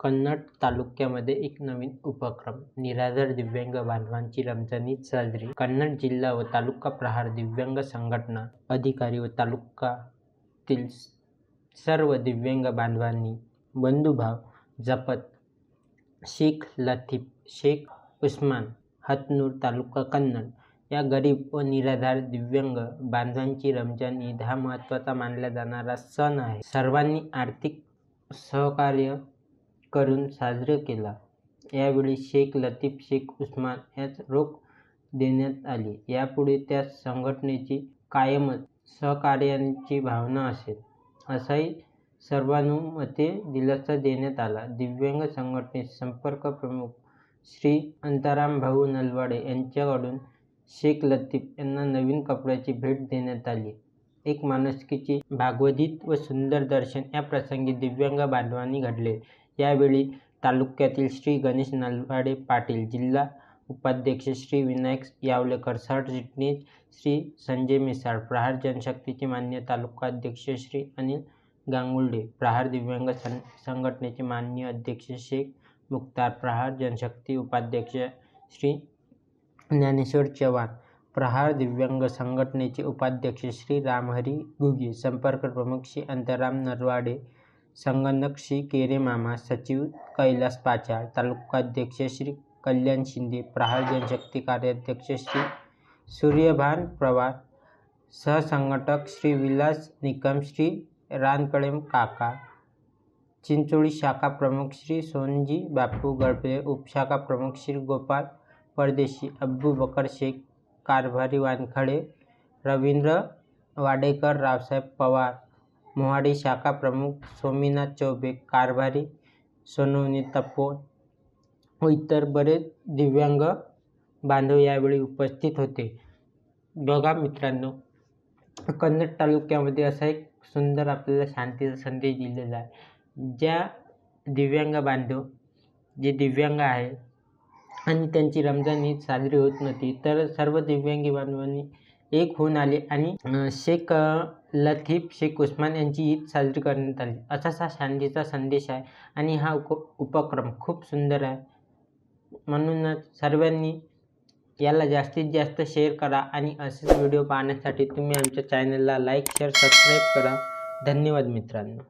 कन्नड तालुक्यामध्ये एक नवीन उपक्रम निराधार दिव्यांग बांधवांची रमजान साजरी. कन्नड जिल्हा व तालुका प्रहार दिव्यांग संघटना अधिकारी व तालुक्यातील सर्व दिव्यांग बांधवांनी बंधुभाव जपत शेख लतीफ शेख उस्मान हतनूर तालुका कन्नड या गरीब व निराधार दिव्यांग बांधवांची रमजान ईद हा महत्त्वाचा मानला जाणारा सण आहे. सर्वांनी आर्थिक सहकार्य करून साजरा केला. यावेळी शेख लतीफ शेख उस्मान यास रोख देण्यात आली. यापुढे त्या संघटनेची कायमच सहकार्याची भावना असेल असाही सर्वानुमते दिलासा देण्यात आला. दिव्यांग संघटनेचे संपर्क प्रमुख श्री अंताराम भाऊ नलवाडे यांच्याकडून शेख लतीफ यांना नवीन कपड्याची भेट देण्यात आली. एक माणुसकीचे भागवत व सुंदर दर्शन या प्रसंगी दिव्यांग बांधवांनी घडले. यावेळी तालुक्यातील श्री गणेश नलवाडे पाटील जिल्हा उपाध्यक्ष श्री विनायक यावलेकर सरचिटणीस श्री संजय मिसाळ प्रहार जनशक्तीचे मान्य तालुकाध्यक्ष श्री अनिल गांगुर्डे प्रहार दिव्यांग सं संघटनेचे मान्य अध्यक्ष शेख मुख्तार प्रहार जनशक्ती उपाध्यक्ष श्री ज्ञानेश्वर चव्हाण प्रहार दिव्यांग संघटनेचे उपाध्यक्ष श्री रामहरी घुगे संपर्क प्रमुख श्री अंतराम नरवाडे संगणक श्री केरे मामा, सचिव कैलास पाचाळ, तालुकाध्यक्ष श्री कल्याण शिंदे, प्रहार जनशक्ती कार्याध्यक्ष श्री सूर्यभान पवार, सहसंघटक श्री विलास निकम, श्री रानकळे काका, चिंचोळी शाखा प्रमुख श्री सोनजी बापू गडपे, उपशाखा प्रमुख श्री गोपाल परदेशी अब्बू बकर शेख, कारभारी वानखडे, रवींद्र वाडेकर, रावसाहेब पवार मोहाडी शाखा प्रमुख सोमीनाथ चौबे कारभारी सोनवणे तपोन व इतर बरेच दिव्यांग बांधव यावेळी उपस्थित होते. बघा मित्रांनो कन्नड तालुक्यामध्ये असा एक सुंदर आपल्याला शांतीचा संदेश दिलेला आहे. ज्या दिव्यांग बांधव जे दिव्यांग आहे आणि त्यांची रमजान ईद साजरी होत नव्हती तर सर्व दिव्यांगी बांधवांनी एक होऊन आले आणि शेख लतीफ शेख उस्मान यांची ईद साजरी करण्यात आली. असाच हा शांतीचा संदेश आहे आणि हा उप उपक्रम खूप सुंदर आहे. म्हणूनच सर्वांनी याला जास्तीत जास्त शेअर करा आणि असेच व्हिडिओ पाहण्यासाठी तुम्ही आमच्या चॅनलला लाईक शेअर सबस्क्राईब करा. धन्यवाद मित्रांनो.